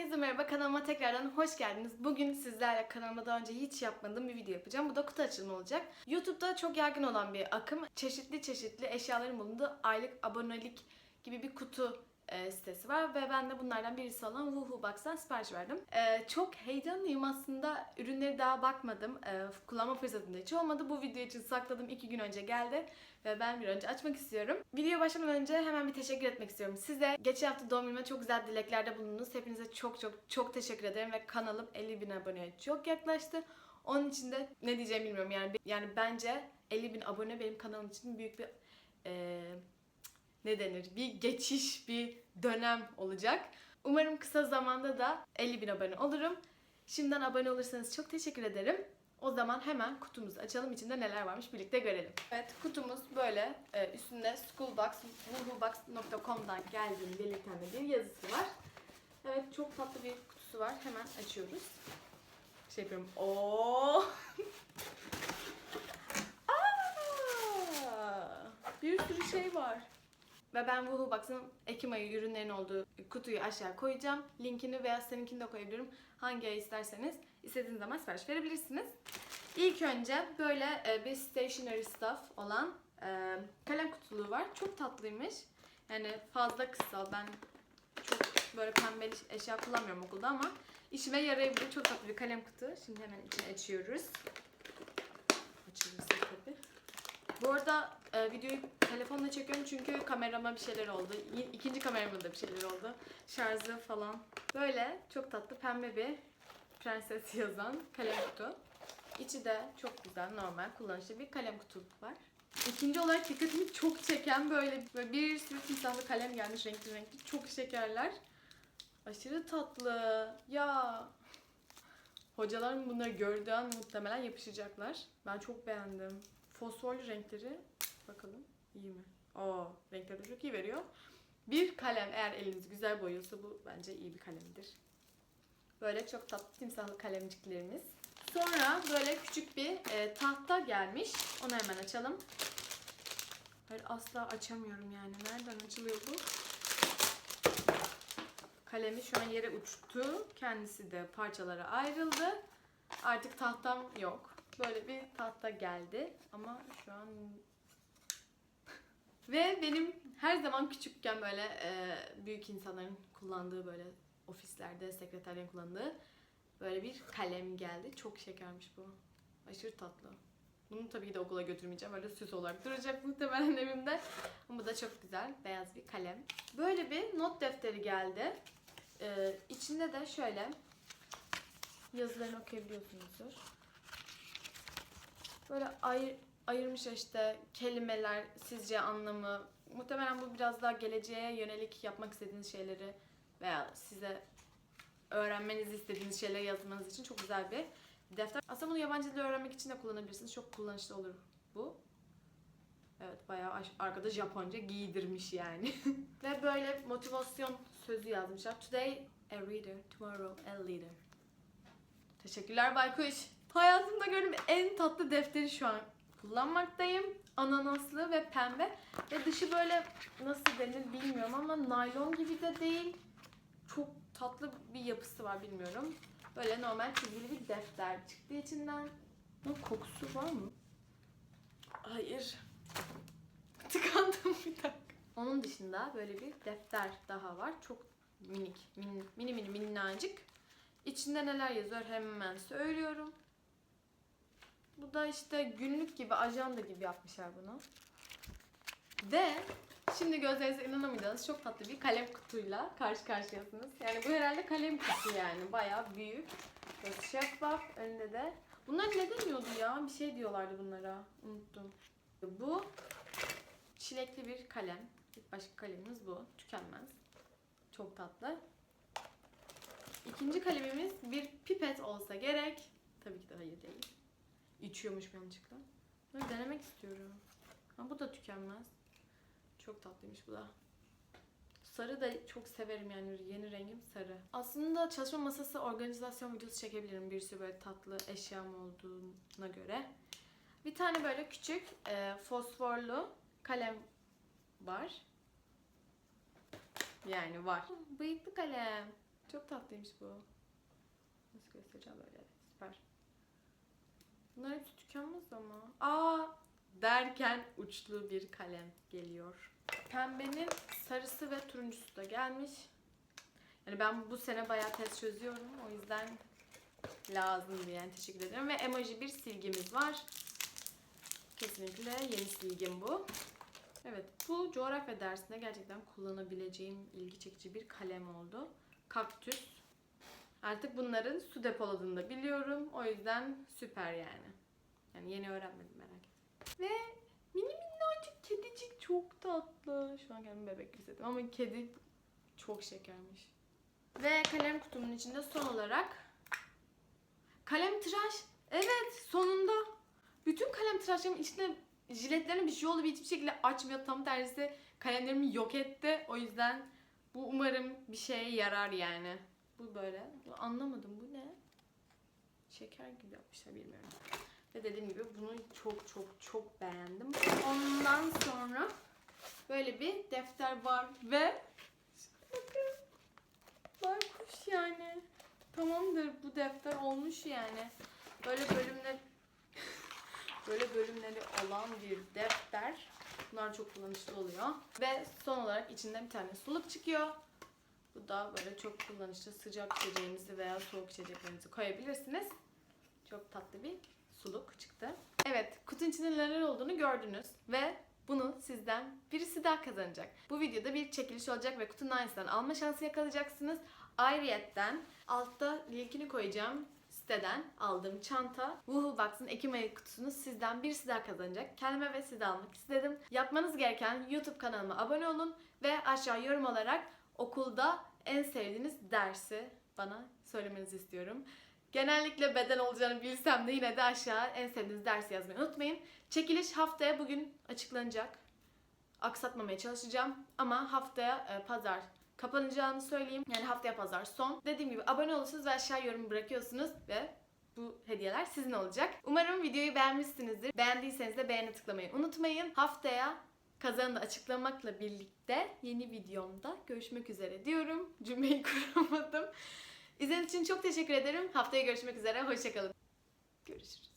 Herkese merhaba kanalıma tekrardan hoş geldiniz. Bugün sizlerle kanalıma daha önce hiç yapmadığım bir video yapacağım. Bu da kutu açılımı olacak. YouTube'da çok yaygın olan bir akım. Çeşitli çeşitli eşyaların bulunduğu aylık abonelik gibi bir kutu e, sitesi var ve ben de bunlardan birisi olan Woohoo Box'tan sipariş verdim. E, çok heyecanlıyım aslında. Ürünleri daha bakmadım. E, kullanma fırsatım da hiç olmadı. Bu video için sakladım. iki gün önce geldi ve ben bir önce açmak istiyorum. Video başlamadan önce hemen bir teşekkür etmek istiyorum size. Geçen hafta doğum günüme çok güzel dileklerde bulundunuz. Hepinize çok çok çok teşekkür ederim ve kanalım 50 bin aboneye çok yaklaştı. Onun için de ne diyeceğimi bilmiyorum yani yani bence 50 bin abone benim kanalım için büyük bir eee, ne denir bir geçiş bir dönem olacak. Umarım kısa zamanda da 50 bin abone olurum. Şimdiden abone olursanız çok teşekkür ederim. O zaman hemen kutumuzu açalım. İçinde neler varmış birlikte görelim. Evet kutumuz böyle. Ee, üstünde schoolbox, geldiğini belirten bir yazısı var. Evet çok tatlı bir kutusu var. Hemen açıyoruz. Şey yapıyorum. Oo! Aa! Bir sürü şey var. Ve ben Woohoo Box'ın Ekim ayı ürünlerin olduğu kutuyu aşağı koyacağım. Linkini veya seninkini de koyabilirim. Hangi ay isterseniz istediğiniz zaman sipariş verebilirsiniz. İlk önce böyle e, bir stationery stuff olan e, kalem kutuluğu var. Çok tatlıymış. Yani fazla kısa. Ben çok böyle pembe eşya kullanmıyorum okulda ama işime yarayabilir. Çok tatlı bir kalem kutu. Şimdi hemen içini açıyoruz. Açılırsa tabii. Bu arada e, videoyu telefonla çekiyorum çünkü kamerama bir şeyler oldu. İkinci kamerama da bir şeyler oldu. Şarjı falan. Böyle çok tatlı pembe bir prenses yazan kalem kutu. İçi de çok güzel normal kullanışlı bir kalem kutu var. İkinci olarak dikkatimi çok çeken böyle, böyle bir sürü timsahlı kalem gelmiş renkli renkli. Çok şekerler. Aşırı tatlı. Ya Hocalarım bunları gördüğü an muhtemelen yapışacaklar. Ben çok beğendim. Fosforlu renkleri bakalım iyi mi? Aa, renkleri çok iyi veriyor. Bir kalem eğer eliniz güzel boyuyorsa bu bence iyi bir kalemdir. Böyle çok tatlı timsahlı kalemciklerimiz. Sonra böyle küçük bir e, tahta gelmiş. Onu hemen açalım. Hayır asla açamıyorum yani. Nereden açılıyor bu? Kalemi şu an yere uçtu. Kendisi de parçalara ayrıldı. Artık tahtam yok. Böyle bir tahta geldi ama şu an ve benim her zaman küçükken böyle e, büyük insanların kullandığı böyle ofislerde sekreterlerin kullandığı böyle bir kalem geldi. Çok şekermiş bu. Aşırı tatlı. Bunu tabii ki de okula götürmeyeceğim. Öyle süs olarak duracak muhtemelen evimde. Ama bu da çok güzel. Beyaz bir kalem. Böyle bir not defteri geldi. Ee, içinde de şöyle yazılarını okuyabiliyorsunuzdur. Böyle ayır, ayırmış işte kelimeler, sizce anlamı. Muhtemelen bu biraz daha geleceğe yönelik yapmak istediğiniz şeyleri veya size öğrenmenizi istediğiniz şeyleri yazmanız için çok güzel bir defter. Aslında bunu yabancı dil öğrenmek için de kullanabilirsiniz. Çok kullanışlı olur bu. Evet bayağı arkada Japonca giydirmiş yani. Ve böyle motivasyon sözü yazmışlar. Today a reader, tomorrow a leader. Teşekkürler Baykuş. Hayatımda gördüğüm en tatlı defteri şu an kullanmaktayım. Ananaslı ve pembe. Ve dışı böyle nasıl denir bilmiyorum ama naylon gibi de değil. Çok tatlı bir yapısı var bilmiyorum. Böyle normal çizgili bir defter çıktı içinden. Bunun kokusu var mı? Hayır. Tıkandım bir dakika. Onun dışında böyle bir defter daha var. Çok minik, mini mini mini minnacık. İçinde neler yazıyor hemen söylüyorum. Bu da işte günlük gibi, ajanda gibi yapmışlar bunu. Ve şimdi gözlerinize inanamayacağınız çok tatlı bir kalem kutuyla karşı karşıyasınız. Yani bu herhalde kalem kutusu yani. Bayağı büyük. Böyle şeffaf önünde de. Bunlar ne deniyordu ya? Bir şey diyorlardı bunlara. Unuttum. Bu çilekli bir kalem. İlk başka kalemimiz bu. Tükenmez. Çok tatlı. İkinci kalemimiz bir pipet olsa gerek. Tabii ki de hayır değil. İçiyormuş yanlışlıkla. Böyle denemek istiyorum. Ha bu da tükenmez. Çok tatlıymış bu da. Sarı da çok severim yani yeni rengim sarı. Aslında çalışma masası organizasyon videosu çekebilirim bir sürü böyle tatlı eşyam olduğuna göre. Bir tane böyle küçük e, fosforlu kalem var. Yani var. Bıyıklı kalem. Çok tatlıymış bu. Nasıl göstereceğim böyle? Süper. Bunlar hepsi tükenmez ama. Aa derken uçlu bir kalem geliyor. Pembenin sarısı ve turuncusu da gelmiş. Yani ben bu sene bayağı test çözüyorum. O yüzden lazımdı yani teşekkür ederim. Ve emoji bir silgimiz var. Kesinlikle yeni silgim bu. Evet bu coğrafya dersinde gerçekten kullanabileceğim ilgi çekici bir kalem oldu. Kaktüs. Artık bunların su depoladığını da biliyorum. O yüzden süper yani. Yani yeni öğrenmedim merak etme. Ve mini minnacık kedicik çok tatlı. Şu an kendimi bebek hissettim ama kedi çok şekermiş. Ve kalem kutumun içinde son olarak kalem tıraş. Evet sonunda. Bütün kalem tıraşlarımın içinde jiletlerin bir şey oldu ve hiçbir şekilde açmıyor. Tam tersi kalemlerimi yok etti. O yüzden bu umarım bir şeye yarar yani. Bu böyle. Anlamadım bu ne? Şeker gibi yapmışlar bilmiyorum. Ve dediğim gibi bunu çok çok çok beğendim. Ondan sonra böyle bir defter var ve bakın baykuş yani. Tamamdır bu defter olmuş yani. Böyle bölümler böyle bölümleri olan bir defter. Bunlar çok kullanışlı oluyor. Ve son olarak içinden bir tane suluk çıkıyor. Bu da böyle çok kullanışlı sıcak içeceğinizi veya soğuk içeceklerinizi koyabilirsiniz. Çok tatlı bir suluk çıktı. Evet, kutunun içinde neler olduğunu gördünüz ve bunu sizden birisi daha kazanacak. Bu videoda bir çekiliş olacak ve kutunun aynısından alma şansı yakalayacaksınız. Ayrıyetten altta linkini koyacağım siteden aldığım çanta Woohoo Box'ın Ekim ayı kutusunu sizden birisi daha kazanacak. Kendime ve size almak istedim. Yapmanız gereken YouTube kanalıma abone olun ve aşağı yorum olarak okulda en sevdiğiniz dersi bana söylemenizi istiyorum. Genellikle beden olacağını bilsem de yine de aşağı en sevdiğiniz dersi yazmayı unutmayın. Çekiliş haftaya bugün açıklanacak. Aksatmamaya çalışacağım ama haftaya e, pazar kapanacağını söyleyeyim. Yani haftaya pazar son. Dediğim gibi abone olursunuz ve aşağı yorum bırakıyorsunuz ve bu hediyeler sizin olacak. Umarım videoyu beğenmişsinizdir. Beğendiyseniz de beğeni tıklamayı unutmayın. Haftaya kazanı da açıklamakla birlikte yeni videomda görüşmek üzere diyorum. Cümleyi kuramadım. İzlediğiniz için çok teşekkür ederim. Haftaya görüşmek üzere. Hoşçakalın. Görüşürüz.